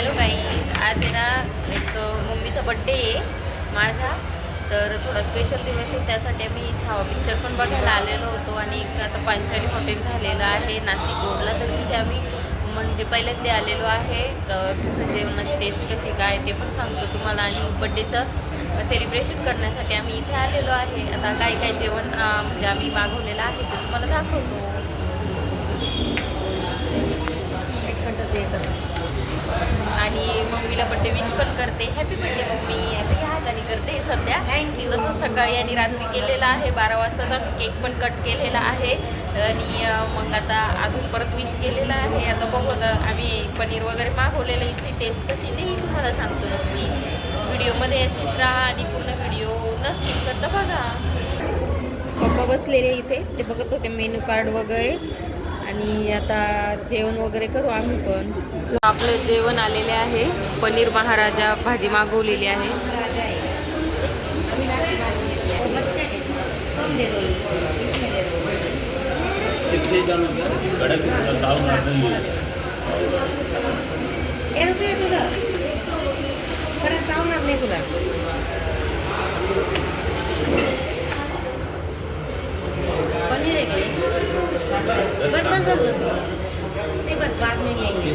Hello काही आज आहे ना एक मम्मीचा बड्डे आहे माझा. तर थोडा स्पेशल दिवस आहे त्यासाठी आम्ही छावा पिक्चर पण बघायला आलेलो होतो आणि एक आता पांचाली हॉटेल झालेलं आहे नाशिक रोडला तर तिथे आम्ही म्हणजे पहिल्यांदा आलेलो आहे. तर तसं जेवणाची टेस्ट कशी काय ते पण सांगतो तुम्हाला. आणि बड्डेचं सेलिब्रेशन करण्यासाठी आम्ही इथे आलेलो आहे. आता काय काय जेवण म्हणजे आम्ही मागवलेलं आहे ते तुम्हाला दाखवतो एक मिनटं ते करते. आणि मम्मीला बड्डे विश पण करते. Happy birthday mummy. हॅपी हाताने करते सध्या. You. तसं सकाळी आणि रात्री केलेलं आहे. बारा वाजताचा केक पण कट केलेला आहे. आणि मग आता अजून परत विश केलेलं आहे. आता बघू आता आम्ही पनीर वगैरे मागवलेलं इथली टेस्ट कशी ते तुम्हाला सांगतो नक्की. व्हिडिओमध्ये अशीच राहा आणि पूर्ण व्हिडिओ न स्किप करता बघा. पप्पा बसलेले इथे. ते बघत होते मेनू कार्ड वगैरे. आणि आता जेवण वगैरे करू आम्ही पण. आपलं जेवण आलेले आहे. पनीर महाराजा भाजी मागवलेली आहे. राजा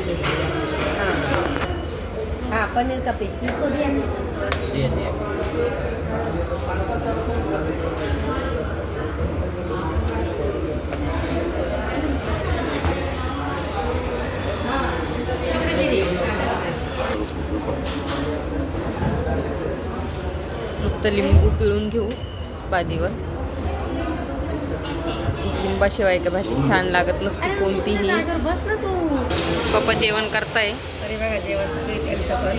लेंगे हाँ हाँ पनीर का पीस इसको दिया. मस्त लिंबू पिळून घेऊ भाजीवर लिंबाशिवाय का भाजी छान लागत नसते कोणतीही. बस ना तू. पप्पा जेवण करताय. अरे बघा जेवण सगळे त्यांचं पण.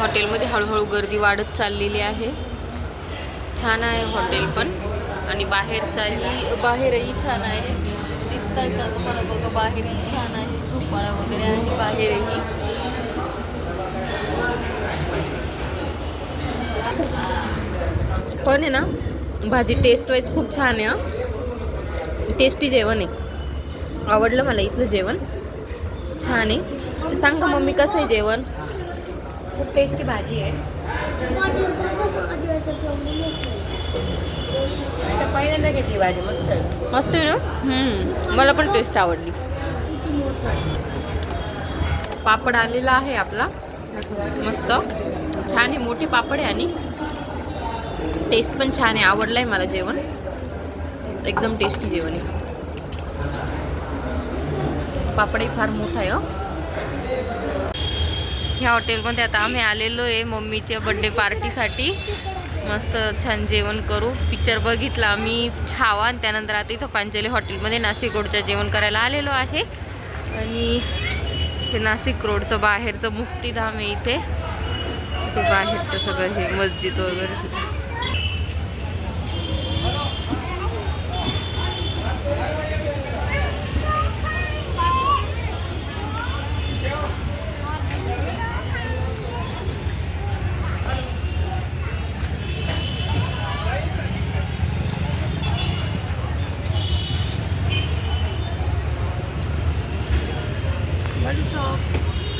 हॉटेलमध्ये हळूहळू गर्दी वाढत चाललेली आहे. छान आहे हॉटेल पण. आणि बाहेरचाही बाहेरही छान आहे. दिसतात का तुम्हाला? बघा बाहेरही छान आहे. झोपाळा वगैरे आहे बाहेरही. पण आहे ना भाजी टेस्ट वाईज खूप छान आहे टेस्टी जेवण आहे. आवडलं मला इथलं जेवण. छान आहे. सांग का मम्मी कसं आहे जेवण? खूप टेस्टी भाजी आहे. पहिल्यांदा घेतली भाजी मस्त आहे. मस्त आहे ना? हम्म. मला पण टेस्ट आवडली. पापड आलेला आहे आपला. मस्त. छान आहे मोठे पापड आहे आणि टेस्ट पण छान आहे. आवडलं आहे मला जेवण. एकदम टेस्टी जेवण आहे. पापडही फार मोठा आहे हो. ह्या हॉटेलमध्ये आता आम्ही आलेलो आहे मम्मीच्या बड्डे पार्टीसाठी मस्त छान जेवण करू. पिक्चर बघितला आम्ही. छावा. आणि त्यानंतर आता इथं पांचली हॉटेलमध्ये नाशिक रोडचं जेवण करायला आलेलो आहे. आणि हे नाशिक रोडचं बाहेरचं मुक्तीधाम आहे इथे. इथे बाहेरचं सगळं हे मस्जिद वगैरे. 就是说。